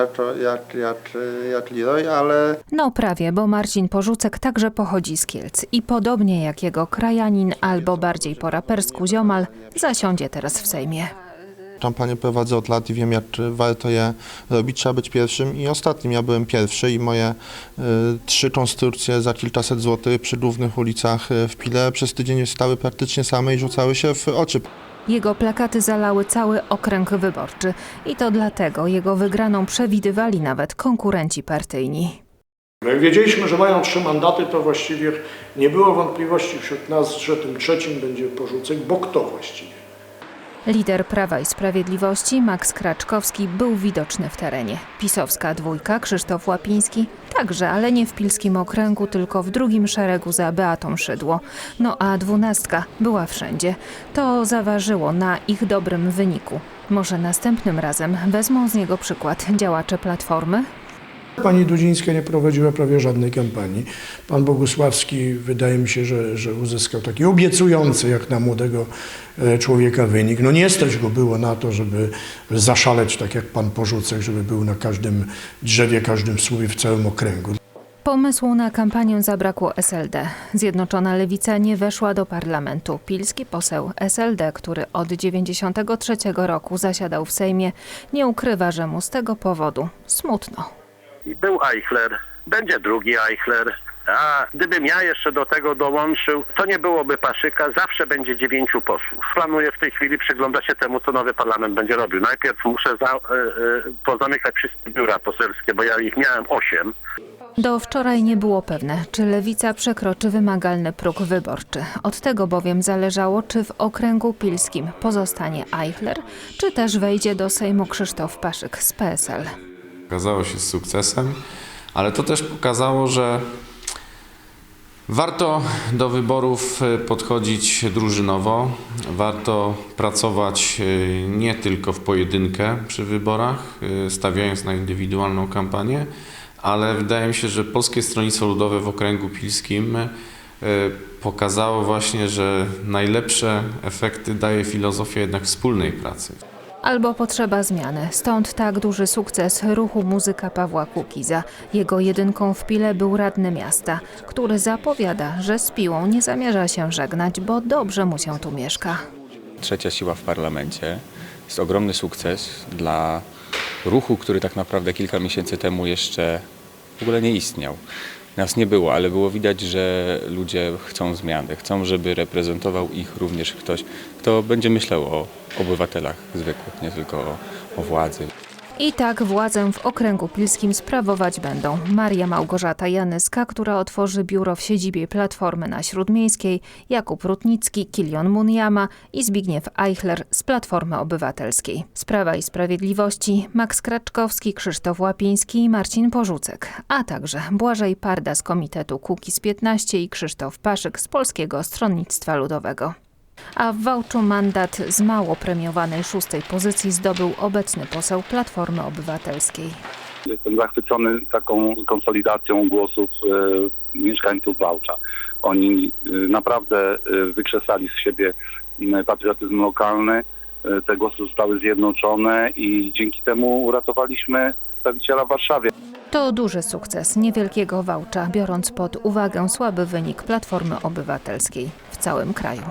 jak, to, jak, jak Leroy, ale No prawie, bo Marcin Porzucek także pochodzi z Kielc i podobnie jak jego krajanin, albo bardziej po rapersku ziomal, zasiądzie teraz w Sejmie. Kampanię prowadzę od lat i wiem, jak warto je robić. Trzeba być pierwszym i ostatnim. Ja byłem pierwszy i moje y, trzy konstrukcje za kilkaset złotych przy głównych ulicach y, w Pile przez tydzień stały praktycznie same i rzucały się w oczy. Jego plakaty zalały cały okręg wyborczy i to dlatego jego wygraną przewidywali nawet konkurenci partyjni. No jak wiedzieliśmy, że mają trzy mandaty, to właściwie nie było wątpliwości wśród nas, że tym trzecim będzie porzucek, bo kto właściwie? Lider Prawa i Sprawiedliwości Max Kraczkowski był widoczny w terenie. Pisowska dwójka Krzysztof Łapiński także, ale nie w Pilskim Okręgu, tylko w drugim szeregu za Beatą Szydło. No a dwunastka była wszędzie. To zaważyło na ich dobrym wyniku. Może następnym razem wezmą z niego przykład działacze Platformy? Pani Dudzińska nie prowadziła prawie żadnej kampanii. Pan Bogusławski wydaje mi się, że, że uzyskał taki obiecujący jak na młodego e, człowieka wynik. No nie stać go było na to, żeby zaszaleć tak jak pan Porzucek, żeby był na każdym drzewie, każdym słowie w całym okręgu. Pomysłu na kampanię zabrakło SLD. Zjednoczona Lewica nie weszła do parlamentu. Pilski poseł SLD, który od 93 roku zasiadał w Sejmie, nie ukrywa, że mu z tego powodu smutno. Był Eichler, będzie drugi Eichler. A gdybym ja jeszcze do tego dołączył, to nie byłoby paszyka, zawsze będzie dziewięciu posłów. Planuję w tej chwili przyglądać się temu, co nowy parlament będzie robił. Najpierw muszę za, y, y, pozamykać wszystkie biura poselskie, bo ja ich miałem osiem. Do wczoraj nie było pewne, czy lewica przekroczy wymagalny próg wyborczy. Od tego bowiem zależało, czy w okręgu pilskim pozostanie Eichler, czy też wejdzie do Sejmu Krzysztof Paszyk z PSL. Okazało się z sukcesem, ale to też pokazało, że warto do wyborów y, podchodzić drużynowo, warto pracować y, nie tylko w pojedynkę przy wyborach, y, stawiając na indywidualną kampanię, ale wydaje mi się, że Polskie Stronnictwo Ludowe w okręgu pilskim pokazało właśnie, że najlepsze efekty daje filozofia jednak wspólnej pracy. Albo potrzeba zmiany. Stąd tak duży sukces ruchu muzyka Pawła Kukiza. Jego jedynką w Pile był radny miasta, który zapowiada, że z Piłą nie zamierza się żegnać, bo dobrze mu się tu mieszka. trzecia siła w parlamencie. Jest ogromny sukces dla ruchu, który tak naprawdę kilka miesięcy temu jeszcze w ogóle nie istniał. Nas nie było, ale było widać, że ludzie chcą zmiany, chcą, żeby reprezentował ich również ktoś, kto będzie myślał o obywatelach zwykłych, nie tylko o, o władzy. I tak władzę w okręgu pilskim sprawować będą Maria Małgorzata Janyska, która otworzy biuro w siedzibie Platformy na Śródmiejskiej, Jakub Rutnicki, Kilion Munjama i Zbigniew Eichler z Platformy Obywatelskiej. Z Prawa i Sprawiedliwości Max Kraczkowski, Krzysztof Łapiński i Marcin Porzucek, a także Błażej Parda z Komitetu Kukiz 15 i Krzysztof Paszyk z Polskiego Stronnictwa Ludowego. A w Wałczu mandat z mało premiowanej szóstej pozycji zdobył obecny poseł Platformy Obywatelskiej. Jestem zachwycony taką konsolidacją głosów e, mieszkańców Wałcza. Oni e, naprawdę e, wykrzesali z siebie patriotyzm lokalny. E, te głosy zostały zjednoczone i dzięki temu uratowaliśmy przedstawiciela w Warszawie. To duży sukces niewielkiego Wałcza, biorąc pod uwagę słaby wynik Platformy Obywatelskiej w całym kraju.